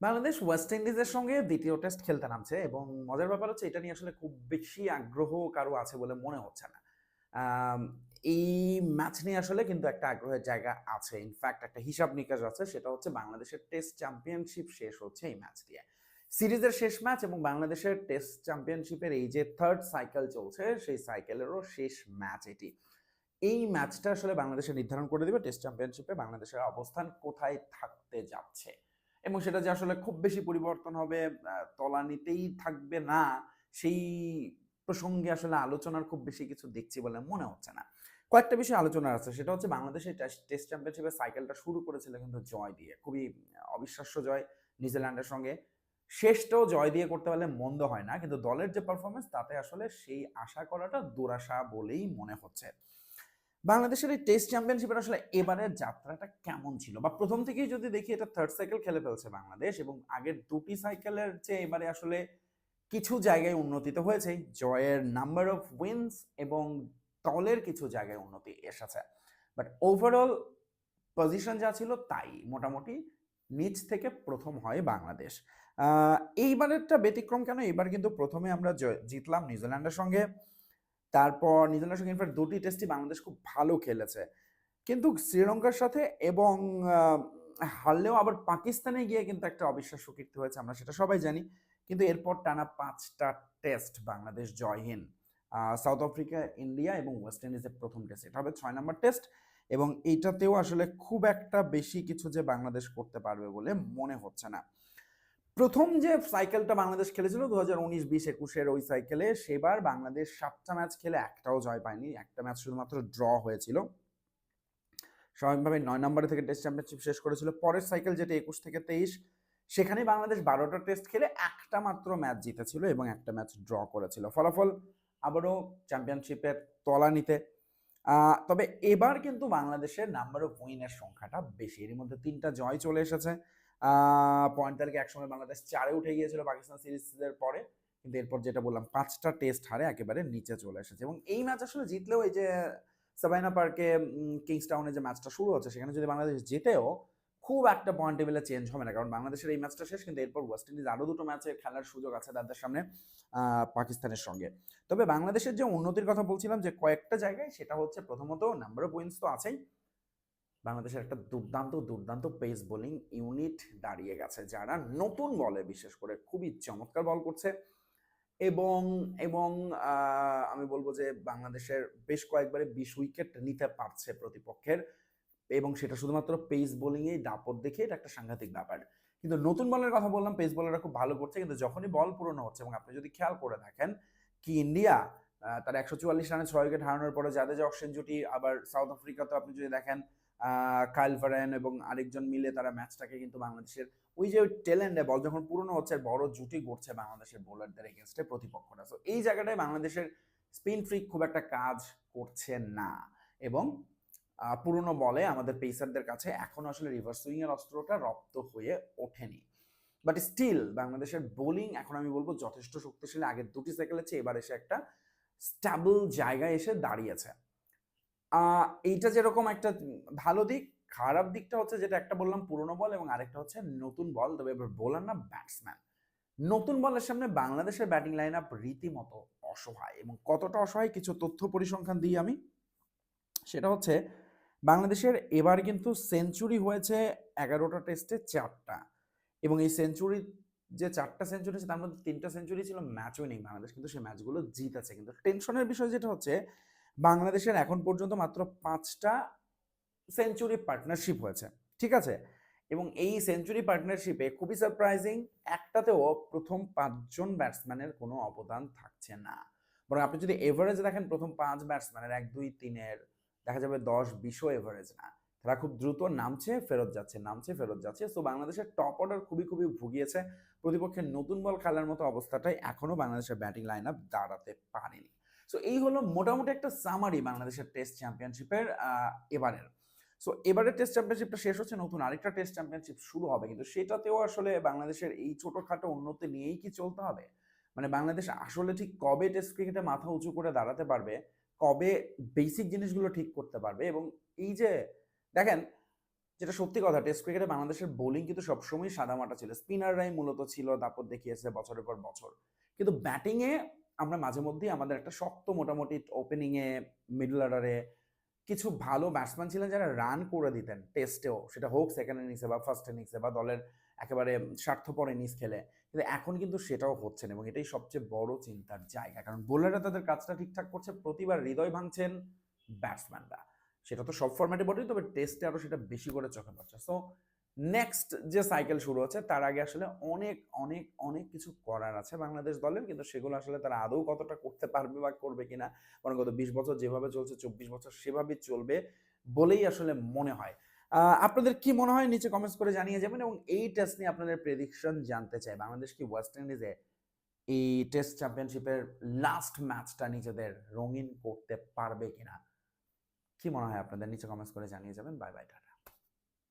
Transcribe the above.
Bangladesh West ইন্ডিজের সঙ্গে দ্বিতীয় টেস্ট খেলতে নামছে এবং মজার ব্যাপার হচ্ছে এটা নিয়ে আসলে খুব বেশি আগ্রহ কারও আছে বলে মনে হচ্ছে না। এই ম্যাচ নিয়ে আসলে কিন্তু একটা আগ্রহের জায়গা আছে। ইনফ্যাক্ট একটা হিসাব নিকাশ আছে, সেটা হচ্ছে বাংলাদেশের টেস্ট চ্যাম্পিয়নশিপ শেষ হচ্ছে এই ম্যাচ দিয়ে। সিরিজের শেষ ম্যাচ এবং বাংলাদেশের টেস্ট চ্যাম্পিয়নশিপের এই যে থার্ড সাইকেল চলছে, সেই সাইকেলেরও শেষ ম্যাচ এটি। এই ম্যাচটা আসলে বাংলাদেশে নির্ধারণ করে দেবে টেস্ট চ্যাম্পিয়নশিপে বাংলাদেশের অবস্থান কোথায় থাকতে যাচ্ছে। এবং সেটা যে আসলে খুব বেশি পরিবর্তন হবে তলানিতেই থাকবে না, সেই প্রসঙ্গে আসলে আলোচনার খুব বেশি কিছু দেখছি বলে মনে হচ্ছে না। কয়েকটা বিষয় আলোচনার আছে, সেটা হচ্ছে বাংলাদেশের টেস্ট চ্যাম্পিয়নশিপের সাইকেলটা শুরু করেছিল কিন্তু জয় দিয়ে, খুবই অবিশ্বাস্য জয় নিউজিল্যান্ডের সঙ্গে। শেষটাও জয় দিয়ে করতে পারলে মন্দ হয় না, কিন্তু দলের যে পারফরমেন্স তাতে আসলে সেই আশা করাটা দুরাশা বলেই মনে হচ্ছে। বাংলাদেশের এই টেস্ট চ্যাম্পিয়নশিপের আসলে এবারের যাত্রাটা কেমন ছিল? বা প্রথম থেকেই যদি দেখি এটা থার্ড সাইকেল খেলে ফেলছে বাংলাদেশ এবং আগের দুটি সাইকেলের চেয়ে এবারে আসলে কিছু জায়গায় উন্নতি তো হয়েছে জয়ের নাম্বার অফ উইন্স এবং দলের কিছু জায়গায় উন্নতি এসেছে। বাট ওভারঅল পজিশন যা ছিল তাই, মোটামুটি নিচ থেকে প্রথম হয় বাংলাদেশ। এইবারেরটা ব্যতিক্রম কেন? এবার কিন্তু প্রথমে আমরা জিতলাম নিউজিল্যান্ডের সঙ্গে। তারপর নিউজিল্যান্ডের ইনফ্যাক্ট দুটি টেস্টই বাংলাদেশ খুব ভালো খেলেছে। কিন্তু শ্রীলঙ্কার সাথে এবং হারলেও আবার পাকিস্তানে গিয়ে কিন্তু একটা অবিশ্বাস্য কীর্তি হয়েছে, আমরা সেটা সবাই জানি। কিন্তু এরপর টানা পাঁচটা টেস্ট বাংলাদেশ জয়হীন সাউথ আফ্রিকা, ইন্ডিয়া এবং ওয়েস্ট ইন্ডিজের প্রথম টেস্ট এটা হবে ছয় নম্বর টেস্ট এবং এইটাতেও আসলে খুব একটা বেশি কিছু যে বাংলাদেশ করতে পারবে বলে মনে হচ্ছে না। প্রথম যে সাইকেলটা বাংলাদেশ খেলেছিল দু হাজার উনিশ বিশ একুশের ওই সাইকেলে সেবার বাংলাদেশ সাতটা ম্যাচ খেলে একটাও জয় পায়নি। একটা ম্যাচ শুধুমাত্র ড্র হয়েছিল। স্বাভাবিকভাবে নয় নম্বরে থেকে টেস্ট চ্যাম্পিয়নশিপ শেষ করেছিল। পরের সাইকেল যেটা একুশ থেকে তেইশ সেখানে বাংলাদেশ বারোটা টেস্ট খেলে একটা মাত্র ম্যাচ জিতেছিল এবং একটা ম্যাচ ড্র করেছিল। ফলাফল আবারও চ্যাম্পিয়নশিপের তলানিতে আহ, তবে এবার কিন্তু বাংলাদেশের নাম্বার অফ উইনের সংখ্যাটা বেশি। এর মধ্যে তিনটা জয় চলে এসেছে। পয়েন্ট তালিকা একসময় বাংলাদেশ চারে উঠে গিয়েছিল পাকিস্তান সিরিজের পরে। কিন্তু এরপর যেটা বললাম, পাঁচটা টেস্ট হারে একেবারে নিচে চলে এসেছে। এবং এই ম্যাচ আসলে জিতলেও এই যে সাবাইনা পার্কে কিংসটাউনে যে ম্যাচটা শুরু হচ্ছে, সেখানে যদি বাংলাদেশ জিতেও, খুব একটা পয়েন্ট টেবিলে চেঞ্জ হবে না। কারণ বাংলাদেশের এই ম্যাচটা শেষ, কিন্তু এরপর ওয়েস্ট ইন্ডিজ আরও দুটো ম্যাচে খেলার সুযোগ আছে তাদের সামনে পাকিস্তানের সঙ্গে। তবে বাংলাদেশের যে উন্নতির কথা বলছিলাম, যে কয়েকটা জায়গায়, সেটা হচ্ছে প্রথমত নাম্বার অফ উইন্স তো আছেই। বাংলাদেশের একটা দুর্দান্ত দুর্দান্ত পেস বোলিং ইউনিট দাঁড়িয়ে গেছে, যারা নতুন বলে বিশেষ করে খুবই চমৎকার বল করছে। এবং এবং আমি বলব যে বাংলাদেশের বেশ কয়েকবারে বিশ উইকেট নিতে পারছে প্রতিপক্ষের। এবং সেটা শুধুমাত্র পেস বোলিংয়েই দাপট দেখে এটা একটা সাংঘাতিক ব্যাপার। কিন্তু নতুন বলের কথা বললাম পেস বলাররা খুব ভালো করছে, কিন্তু যখনই বল পুরনো হচ্ছে, এবং আপনি যদি খেয়াল করে দেখেন কি ইন্ডিয়া তার একশো চুয়াল্লিশ রানে ছয় উইকেট হারানোর পরে জাদেজা অকশন জুটি, আবার সাউথ আফ্রিকাতে আপনি যদি দেখেন কাইল ভারেন এবং আরেকজন মিলে তারা ম্যাচটাকে কিন্তু বাংলাদেশের ওই যে টেলেন্ডে বল যখন পুরনো হচ্ছে, বড় জুটি গড়ছে বাংলাদেশের বোলারদের এগেনস্টে প্রতিপক্ষরা। তো এই জায়গাটায় বাংলাদেশের স্পিন ফ্রিক খুব একটা কাজ করছে না এবং পুরনো বলে আমাদের পেসারদের কাছে এখনও আসলে রিভার্স সুইং এর অস্ত্রটা রপ্ত হয়ে ওঠেনি। বাট স্টিল বাংলাদেশের বোলিং এখন আমি বলব যথেষ্ট শক্তিশালী। আগের দুটি সাইকেলের চেয়ে এবার এসে একটা স্ট্যাবল জায়গায় এসে দাঁড়িয়েছে। এইটা যেরকম একটা ভালো দিক, খারাপ দিকটা হচ্ছে যেটা একটা বললাম পুরনো বল এবং আরেকটা হচ্ছে নতুন বল, তবে এবার বোলার না ব্যাটসম্যান। নতুন বলের সামনে বাংলাদেশের ব্যাটিং লাইন আপ রীতিমতো অসহায় এবং কতটা অসহায় কিছু তথ্য পরিসংখ্যান দিই আমি। সেটা হচ্ছে বাংলাদেশের এবার কিন্তু সেঞ্চুরি হয়েছে এগারোটা টেস্টে চারটা এবং এই সেঞ্চুরি যে চারটা সেঞ্চুরি তার মধ্যে তিনটা সেঞ্চুরি ছিল ম্যাচ উইনিং বাংলাদেশ কিন্তু সেই ম্যাচগুলো জিতেছে। কিন্তু টেনশনের বিষয় যেটা হচ্ছে বাংলাদেশের এখন পর্যন্ত মাত্র পাঁচটা সেঞ্চুরি পার্টনারশিপ হয়েছে, ঠিক আছে? এবং এই সেঞ্চুরি পার্টনারশিপে খুবই সারপ্রাইজিং একটাতেও প্রথম পাঁচজন ব্যাটসম্যানের কোনো অবদান থাকছে না। বরং আপনি যদি এভারেজ দেখেন, প্রথম পাঁচ ব্যাটসম্যানের এক, দুই, তিনের, দেখা যাবে দশ, বিশও এভারেজ না। তারা খুব দ্রুত নামছে, ফেরত যাচ্ছে, নামছে, ফেরত যাচ্ছে। সো বাংলাদেশের টপ অর্ডার খুবই খুবই ভুগিয়েছে। প্রতিপক্ষের নতুন বল খেলার মতো অবস্থাটাই এখনও বাংলাদেশের ব্যাটিং লাইন আপ দাঁড়াতে পারেনি। সো এই হলো মোটামুটি একটা সামারি বাংলাদেশের টেস্ট চ্যাম্পিয়নশিপের এবারের। সো এবারের টেস্ট চ্যাম্পিয়নশিপটা শেষ হচ্ছে, নতুন আরেকটা টেস্ট চ্যাম্পিয়নশিপ শুরু হবে। কিন্তু সেটাতেও আসলে বাংলাদেশের এই ছোটোখাটো উন্নতি নিয়েই কি চলতে হবে? মানে বাংলাদেশ আসলে ঠিক কবে টেস্ট ক্রিকেটে মাথা উঁচু করে দাঁড়াতে পারবে? কবে বেসিক জিনিসগুলো ঠিক করতে পারবে? এবং এই যে, দেখেন, যেটা সত্যি কথা টেস্ট ক্রিকেটে বাংলাদেশের বোলিং কিন্তু সবসময় সাদামাটা ছিল। স্পিনাররাই মূলত ছিল, দাপট দেখিয়েছে বছরের পর বছর। কিন্তু ব্যাটিংয়ে আমরা মাঝে মধ্যেই আমাদের একটা শক্ত মোটামুটি ওপেনিংয়ে মিডল অর্ডারে কিছু ভালো ব্যাটসম্যান ছিলেন যারা রান করে দিতেন টেস্টেও সেটা হোক সেকেন্ড ইনিংসে বা ফার্স্ট ইনিংসে বা দলের একেবারে স্বার্থপর ইনিংস খেলে। কিন্তু এখন কিন্তু সেটাও হচ্ছে না এবং এটাই সবচেয়ে বড় চিন্তার জায়গা। কারণ বোলাররা তাদের কাজটা ঠিকঠাক করছে, প্রতিবার হৃদয় ভাঙছেন ব্যাটসম্যানরা সেটা তো সব ফরম্যাটে বটেই, তবে টেস্টে আরও সেটা বেশি করে চোখে পড়ছে। সো নেক্সট যে সাইকেল শুরু হচ্ছে, তার আগে আসলে অনেক অনেক অনেক কিছু করার আছে বাংলাদেশ দলের, কিন্তু সেগুলো আসলে তারা আদৌ কতটা করতে পারবে বা করবে কিনা বরং গত বিশ বছর যেভাবে চলছে, চব্বিশ বছর সেভাবেই চলবে বলেই আসলে মনে হয়। আপনাদের কি মনে হয়? নিচে কমেন্টস করে জানিয়ে যাবেন এবং এই টেস্ট নিয়ে আপনাদের প্রেডিকশন জানতে চাই। বাংলাদেশ কি ওয়েস্ট ইন্ডিজে এই টেস্ট চ্যাম্পিয়নশিপের লাস্ট ম্যাচটা নিজেদের রঙিন করতে পারবে কিনা? কি মনে হয় আপনাদের? নিচে কমেন্টস করে জানিয়ে যাবেন। Bye bye tata.